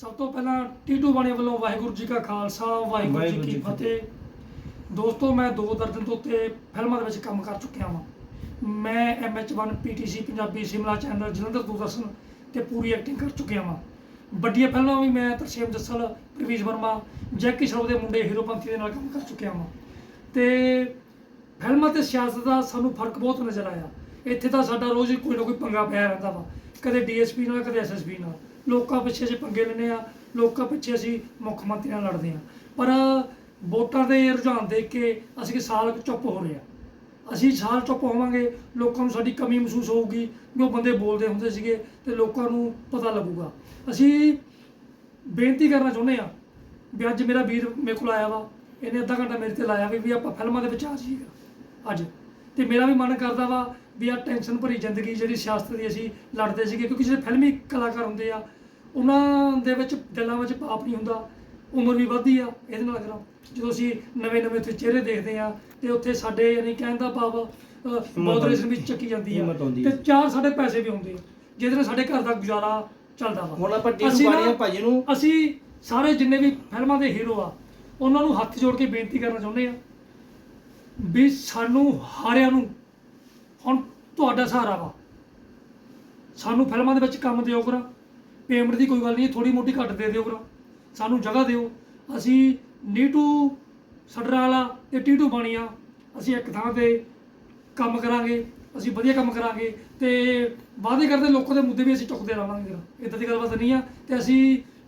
ਸਭ ਤੋਂ ਪਹਿਲਾਂ ਟੀਟੂ ਬਾਣੀ ਵੱਲੋਂ ਵਾਹਿਗੁਰੂ ਜੀ ਕਾ ਖਾਲਸਾ ਵਾਹਿਗੁਰੂ ਜੀ ਕੀ ਫਤਿਹ। ਦੋਸਤੋ ਮੈਂ ਦੋ ਦਰਜਨ ਤੋਂ ਉੱਤੇ ਫਿਲਮਾਂ ਦੇ ਵਿੱਚ ਕੰਮ ਕਰ ਚੁੱਕਿਆ ਹਾਂ ਮੈਂ MH1 PTC Punjabi Simla channel Jalandhar Doordarshan ਤੇ ਪੂਰੀ ਐਕਟਿੰਗ ਕਰ ਚੁੱਕਿਆ ਹਾਂ ਵੱਡੀਆਂ ਫਿਲਮਾਂ ਵੀ ਮੈਂ ਤਰਸੇਮ ਜੱਸਲ ਪ੍ਰਵੀਸ਼ ਵਰਮਾ ਜੈਕੀ ਸ਼ਰੋਫ ਦੇ ਮੁੰਡੇ ਹੀਰੋਪੰਥੀ ਦੇ ਨਾਲ ਕੰਮ ਕਰ ਚੁੱਕਿਆ ਹਾਂ ਤੇ ਫਿਲਮਾਂ ਤੇ ਸਿਆਸਤ ਦਾ ਸਾਨੂੰ ਫ਼ਰਕ ਬਹੁਤ ਨਜ਼ਰ ਆਇਆ। ਇੱਥੇ ਤਾਂ ਸਾਡਾ ਰੋਜ਼ ਹੀ ਕੋਈ ਨਾ ਕੋਈ ਪੰਗਾ ਪਿਆ ਰਹਿੰਦਾ ਵਾ। ਕਦੇ ਡੀਐਸਪੀ ਨਾਲ ਕਦੇ ਐਸਐਸਪੀ ਨਾਲ। ਲੋਕਾਂ ਪਿੱਛੇ ਅਸੀਂ ਪੰਗੇ ਲੈਂਦੇ ਆ, ਲੋਕਾਂ ਪਿੱਛੇ ਅਸੀਂ ਮੁੱਖ ਮੰਤਰੀ ਨਾਲ ਲੜਦੇ ਆ। ਪਰ ਵੋਟਾਂ ਦੇ ਰੁਝਾਨ ਦੇਖ ਕੇ ਅਸੀਂ ਸਾਲ ਚੁੱਪ ਹੋ ਰਹੇ ਆ। ਅਸੀਂ ਸਾਲ ਚੁੱਪ ਹੋਵਾਂਗੇ, ਲੋਕਾਂ ਨੂੰ ਸਾਡੀ ਕਮੀ ਮਹਿਸੂਸ ਹੋਊਗੀ, ਵੀ ਉਹ ਬੰਦੇ ਬੋਲਦੇ ਹੁੰਦੇ ਸੀਗੇ ਤੇ ਲੋਕਾਂ ਨੂੰ ਪਤਾ ਲੱਗੂਗਾ। ਅਸੀਂ ਬੇਨਤੀ ਕਰਨਾ ਚਾਹੁੰਦੇ ਆ ਵੀ ਅੱਜ ਮੇਰਾ ਵੀਰ ਮੇਰੇ ਕੋਲ ਆਇਆ ਵਾ, ਇਹਨੇ ਅੱਧਾ ਘੰਟਾ ਮੇਰੇ ਤੇ ਲਾਇਆ ਵੀ ਵੀ ਆਪਾਂ ਫਿਲਮਾਂ ਦੇ ਵਿੱਚ ਆ ਜਾਈਏਗਾ ਅੱਜ। ਤੇ ਮੇਰਾ ਵੀ ਮਨ ਕਰਦਾ ਵਾ ਵੀ ਆ ਟੈਨਸ਼ਨ ਭਰੀ ਜ਼ਿੰਦਗੀ ਜਿਹੜੀ ਸਿਆਸਤ ਦੀ ਅਸੀਂ ਲੜਦੇ ਸੀਗੇ ਕਿਉਂਕਿ ਜਿਹੜੇ ਫਿਲਮੀ ਕਲਾਕਾਰ ਹੁੰਦੇ ਆ ਉਹਨਾਂ ਦੇ ਵਿੱਚ ਦਿਲਾਂ ਵਿੱਚ ਪਾਪ ਨਹੀਂ ਹੁੰਦਾ ਉਮਰ ਵੀ ਵੱਧਦੀ ਆ ਇਹਦੇ ਨਾਲ ਕਰਾਂ ਜਦੋਂ ਅਸੀਂ ਨਵੇਂ ਨਵੇਂ ਉੱਥੇ ਚਿਹਰੇ ਦੇਖਦੇ ਆ ਤੇ ਉੱਥੇ ਸਾਡੇ ਯਾਨੀ ਕਹਿਣ ਦਾ ਭਾਵ ਮੋਦਰੇਸ਼ਨ ਵੀ ਚੱਕੀ ਜਾਂਦੀ ਆ। ਤੇ। ਚਾਰ ਸਾਡੇ ਪੈਸੇ ਵੀ ਆਉਂਦੇ ਆ ਜਿਹਦੇ ਨਾਲ ਸਾਡੇ ਘਰ ਦਾ ਗੁਜ਼ਾਰਾ ਚੱਲਦਾ ਵਾ। ਹੁਣ ਆਪਾਂ ਟੀਮ ਪਾਣੀ ਆ ਭਾਜੀ ਨੂੰ ਅਸੀਂ ਸਾਰੇ ਜਿੰਨੇ ਵੀ ਫਿਲਮਾਂ ਦੇ ਹੀਰੋ ਆ ਉਹਨਾਂ ਨੂੰ ਹੱਥ ਜੋੜ ਕੇ ਬੇਨਤੀ ਕਰਨਾ ਚਾਹੁੰਦੇ ਆ ਵੀ ਸਾਨੂੰ ਹਾਰਿਆਂ ਨੂੰ ਹੁਣ ਤੁਹਾਡਾ ਸਹਾਰਾ ਵਾ। ਸਾਨੂੰ ਫਿਲਮਾਂ ਦੇ ਵਿੱਚ ਕੰਮ ਦਿਓ ਕਰਾ। ਪੇਮੈਂਟ ਦੀ ਕੋਈ ਗੱਲ ਨਹੀਂ ਥੋੜੀ ਮੋਟੀ ਘੱਟ ਦੇ ਦਿਓ ਕਰਾ। ਸਾਨੂੰ ਜਗ੍ਹਾ ਦਿਓ। ਅਸੀਂ ਨੀਟੂ ਵਾਲਾ ਤੇ ਟੀਟੂ ਬਾਣੀਆ ਅਸੀਂ ਇੱਕ ਥਾਂ ਤੇ ਕੰਮ ਕਰਾਂਗੇ ਅਸੀਂ ਵਧੀਆ ਕੰਮ ਕਰਾਂਗੇ ਤੇ ਵਾਅਦੇ ਕਰਦੇ ਲੋਕਾਂ ਦੇ ਮੁੱਦੇ ਵੀ ਅਸੀਂ ਚੁੱਕਦੇ ਰਹਾਂਗੇ ਇਦਾਂ ਦੀ ਗੱਲਬਾਤ ਨਹੀਂ ਆ ਤੇ ਅਸੀਂ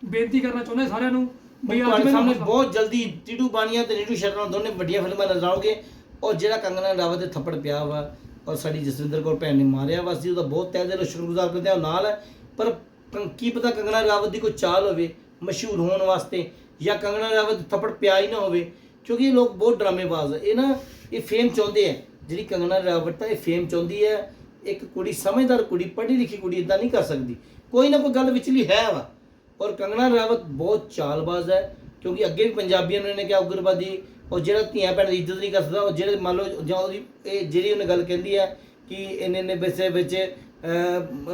ਬੇਨਤੀ ਕਰਨਾ ਚਾਹੁੰਦੇ ਹਾਂ ਸਾਰਿਆਂ ਨੂੰ ਵੀ ਅੱਜ ਮੈਨੂੰ ਸਾਹਮਣੇ ਬਹੁਤ ਜਲਦੀ ਟੀਟੂ ਬਾਣੀਆਂ ਤੇ ਨੀਟੂ ਸ਼ਰਮਾ ਦੋਨੇ ਵੱਡੀਆਂ ਫਿਲਮਾਂ ਨਜ਼ਰ ਆਉਣਗੇ ਔਰ ਜਿਹੜਾ ਕੰਗਨਾ ਰਾਵਤ ਦੇ ਥੱਪੜ ਪਿਆ ਵਾ ਔਰ ਸਾਡੀ ਜਸਵਿੰਦਰ ਕੌਰ ਭੈਣ ਨੇ ਮਾਰਿਆ ਵਾ ਉਹਦਾ ਬਹੁਤ ਤਹਿ ਦਿਲੋਂ ਸ਼ੁਕਰਗੁਜ਼ਾਰ ਕਰਦੇ ਹਾਂ ਉਹ ਨਾਲ। ਹੈ ਪਰ ਕੰ- ਕੀ ਪਤਾ ਕੰਗਣਾ ਰਾਵਤ ਦੀ ਕੋਈ ਚਾਲ ਹੋਵੇ, ਮਸ਼ਹੂਰ ਹੋਣ ਵਾਸਤੇ ਜਾਂ ਕੰਗਣਾ ਰਾਵਤ ਥੱਪੜ ਪਿਆ ਹੀ ਨਾ ਹੋਵੇ, ਕਿਉਂਕਿ ਇਹ ਲੋਕ ਬਹੁਤ ਡਰਾਮੇਬਾਜ਼ ਹੈ ਇਹ ਨਾ, ਇਹ ਫੇਮ ਚਾਹੁੰਦੇ ਆ। ਜਿਹੜੀ ਕੰਗਣਾ ਰਾਵਤ ਤਾਂ ਇਹ ਫੇਮ ਚਾਹੁੰਦੀ ਹੈ, ਇੱਕ ਕੁੜੀ, ਸਮਝਦਾਰ ਕੁੜੀ ਪੜ੍ਹੀ ਲਿਖੀ ਕੁੜੀ ਇਦਾਂ ਨਹੀਂ ਕਰ ਸਕਦੀ। ਕੋਈ ਨਾ ਕੋਈ ਗੱਲ ਵਿਚਲੀ ਹੈ ਵਾ। ਔਰ ਕੰਗਣਾ ਰਾਵਤ ਬਹੁਤ ਚਾਲਬਾਜ਼ ਹੈ, ਕਿਉਂਕਿ ਅੱਗੇ ਵੀ ਪੰਜਾਬੀਆਂ ਨੂੰ ਇਹਨੇ ਕਿਹਾ, ਉਗਰਵਾਦੀ ਔਰ ਜਿਹੜਾ ਧੀਆਂ ਭੈਣ ਦੀ ਇੱਜ਼ਤ ਨਹੀਂ ਕਰ ਸਕਦਾ ਉਹ ਜਿਹੜੇ ਮੰਨ ਲਓ ਜਾਂ ਉਹਦੀ ਇਹ ਜਿਹੜੀ ਉਹਨੇ ਗੱਲ ਕਹਿੰਦੀ ਹੈ ਕਿ ਇਹਨੇ ਨੇ ਵਿੱਚ ਵਿੱਚ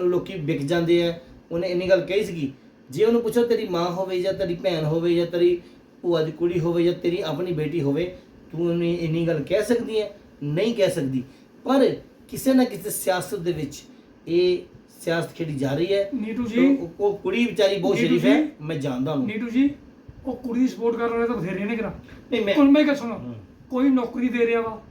ਲੋਕੀ ਵਿਕ ਜਾਂਦੇ ਆ ਉਹਨੇ ਇੰਨੀ ਗੱਲ ਕਹੀ ਸੀਗੀ। ਜੇ ਉਹਨੂੰ ਪੁੱਛੋ ਤੇਰੀ ਮਾਂ ਹੋਵੇ ਜਾਂ ਤੇਰੀ ਭੈਣ ਹੋਵੇ ਜਾਂ ਤੇਰੀ ਭੂਆ ਦੀ ਕੁੜੀ ਹੋਵੇ ਜਾਂ ਤੇਰੀ ਆਪਣੀ ਬੇਟੀ ਹੋਵੇ ਤੂੰ ਉਹਨੇ ਇੰਨੀ ਗੱਲ ਕਹਿ ਸਕਦੀ ਹੈ ਨਹੀਂ ਕਹਿ ਸਕਦੀ। ਪਰ ਕਿਸੇ ਨਾ ਕਿਸੇ ਸਿਆਸਤ ਦੇ ਵਿੱਚ ਇਹ ਸਿਆਸਤ ਖੇਡੀ ਜਾ ਰਹੀ ਹੈ। ਨੀਟੂ ਜੀ। ਉਹ- ਉਹ ਕੁੜੀ ਵਿਚਾਰੀ ਬਹੁਤ ਸ਼ਰੀਫ ਹੈ ਮੈਂ ਜਾਣਦਾ ਉਹਨੂੰ। ਨੀਟੂ ਜੀ ਉਹ ਕੁੜੀ ਦੀ ਸਪੋਰਟ ਕਰਨ ਵਾਲੇ ਤਾਂ ਬਥੇਰੇ ਨੇ ਕਰਾ ਨਹੀਂ ਮੈਂ ਹੁਣ ਮੈਂ ਕਿਹਾ ਸੁਣੋ। ਕੋਈ ਨੌਕਰੀ ਦੇ ਰਿਹਾ ਵਾ।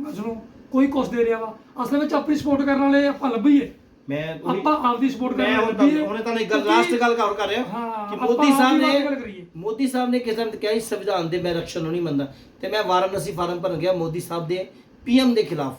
ਮੈਂ ਸੁਣੋ ਕੋਈ ਕੁਛ ਦੇ ਰਿਹਾ ਵਾ। ਅਸਲ ਵਿੱਚ ਆਪਣੀ ਸਪੋਰਟ ਕਰਨ ਵਾਲੇ ਆਪਾਂ ਲੱਭੀਏ। ਮੈਂ ਉਹੀ- ਆਪਾਂ ਆਪਦੀ ਸਪੋਰਟ ਕਰਨ ਹੁਣ ਵਾਲੇ ਤੁਹਾਨੂੰ ਲੱਭੀਏ। ਉਹਨੇ ਤੁਹਾਨੂੰ ਇੱਕ ਗੱਲ ਕਿਉਂਕਿ- ਲਾਸਟ ਗੱਲ ਕਵਰ ਕਰ ਰਿਹਾ। ਹਾਂ, ਕਿ ਆਪਾਂ ਮੋਦੀ ਸਾਹਿਬ ਆਪਦੀ ਗੱਲ ਕਰੀਏ। ਨੇ ਮੋਦੀ ਸਾਹਿਬ ਨੇ ਕਿਸੇ ਨੇ ਕਿਹਾ ਸੀ ਸੰਵਿਧਾਨ ਦੇ ਮੈਂ ਰਕਸ਼ਣ ਨੂੰ ਨਹੀਂ ਮੰਨਦਾ। ਤੇ ਮੈਂ ਵਾਰਾਣਸੀ ਫਾਰਮ ਭਰਨ ਗਿਆ ਮੋਦੀ ਸਾਹਿਬ ਦੇ ਪੀਐਮ ਦੇ ਖਿਲਾਫ।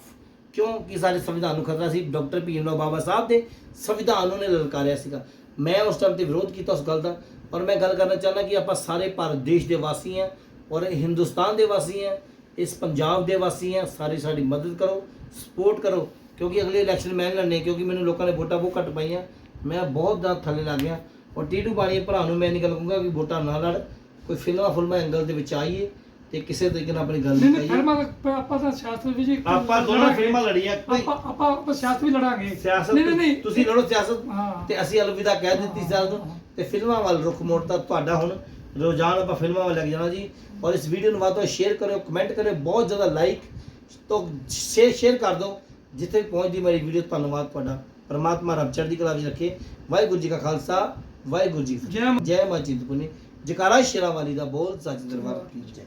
ਕਿਉਂ? ਕਿ ਸਾਡੇ ਸੰਵਿਧਾਨ ਨੂੰ ਖਤਰਾ ਸੀ। ਡਾਕਟਰ ਭੀਮ ਰਾਓ ਬਾਬਾ ਸਾਹਿਬ ਦੇ ਸੰਵਿਧਾਨ ਨੂੰ ਨੇ ਲਲਕਾਰਿਆ ਸੀਗਾ। ਮੈਂ ਉਸ ਟਾਈਮ ਤੇ ਵਿਰੋਧ ਕੀਤਾ ਉਸ ਗੱਲ ਦਾ। ਔਰ ਮੈਂ ਗੱਲ ਕਰਨਾ ਚਾਹੁੰਦਾ ਕਿ ਆਪਾਂ ਸਾਰੇ ਭਾਰਤ ਦੇਸ਼ ਦੇ ਵਾਸੀ ਹਾਂ ਔਰ ਹਿੰਦੁਸਤਾਨ ਦੇ ਵਾਸੀ ਹਾਂ, ਇਸ ਪੰਜਾਬ ਦੇ ਵਾਸੀ ਹਾਂ, ਸਾਰੇ ਸਾਡੀ ਮਦਦ ਕਰੋ ਸਪੋਰਟ ਕਰੋ, ਕਿਉਂਕਿ ਅਗਲੇ ਇਲੈਕਸ਼ਨ ਮੈਂ ਲੜਨੇ, ਕਿਉਂਕਿ ਮੈਨੂੰ ਲੋਕਾਂ ਨੇ ਵੋਟਾਂ ਬਹੁਤ ਘੱਟ ਪਾਈਆਂ, ਮੈਂ ਬਹੁਤ ਜ਼ਿਆਦਾ ਥੱਲੇ ਲੱਗ ਗਿਆ। ਔਰ ਟੀਟੂ ਬਾਣੀ ਭਰਾ ਨੂੰ ਮੈਂ ਨਹੀਂ ਗੱਲ ਕਹੂੰਗਾ ਕਿ ਵੋਟਾਂ ਨਾ ਲੜ, ਕੋਈ ਫਿਲਮਾਂ ਫੁਲਮਾਂ ਐਂਗਲ ਦੇ ਵਿੱਚ ਆਈਏ। ਤੇ ਕਿਸੇ ਤਰੀਕੇ ਨਾਲ ਆਪਣੀ ਗੱਲ ਨਹੀਂ ਨਹੀਂ ਕਹੀਏ। ਫਿਲਮਾਂ ਦਾ- ਆਪਾਂ ਤਾਂ ਸਿਆਸਤ ਵਿੱਚ ਹੀ ਆਪਾਂ ਦੋਨੋਂ ਲੜਾਂਗੇ। ਫਿਲਮਾਂ ਲੜੀਆਂ। ਕੋਈ ਆਪਾਂ ਆਪਾਂ ਆਪਾਂ ਸਿਆਸਤ ਵੀ ਲੜਾਂਗੇ। ਸਿਆਸਤ ਨਹੀਂ ਨਹੀਂ ਨਹੀਂ। ਤੁਸੀਂ ਲੜੋ ਸਿਆਸਤ। ਹਾਂ। ਤੇ ਅਸੀਂ ਅਲਵਿਦਾ ਕਹਿ ਦਿੱਤੀ ਸਿਆਸਤ ਨੂੰ। ਤੇ ਫਿਲਮਾਂ ਵੱਲ ਰੁਖ ਮੋੜਤਾ ਤੁਹਾਡਾ ਹੁਣ। ਰੋਜ਼ਾਨ ਆਪਾਂ ਫਿਲਮਾਂ ਵੱਲ ਲੱਗ ਜਾਣਾ ਜੀ। ਔਰ ਇਸ ਵੀਡੀਓ ਨੂੰ ਵੱਧ ਤੋਂ ਸ਼ੇਅਰ ਕਰਿਓ ਕਮੈਂਟ ਕਰਿਓ ਬਹੁਤ ਜ਼ਿਆਦਾ ਲਾਈਕ ਤੋਂ ਸ਼ੇਅਰ ਸ਼ੇਅਰ ਕਰ ਦਿਓ। ਜਿੱਥੇ ਵੀ ਪਹੁੰਚਦੀ ਮੇਰੀ ਵੀਡੀਓ ਧੰਨਵਾਦ ਤੁਹਾਡਾ। ਪਰਮਾਤਮਾ ਰੱਬ ਚੜ੍ਹਦੀ ਕਲਾ ਵਿੱਚ ਰੱਖੇ। ਵਾਹਿਗੁਰੂ ਜੀ ਕਾ ਖਾਲਸਾ ਵਾਹਿਗੁਰੂ ਜੀ ਕੀ ਫਤਿਹ। ਜੈ ਜੈ ਮਾਂ ਚਿੰਤਪੁਰਨੀ ਜਕਾਰਾ ਸ਼ੇਰਾਂ ਵਾਲੀ ਦਾ ਬੋਲ ਸੱਚ ਦਰਬਾਰ ਕੀ ਜੈ।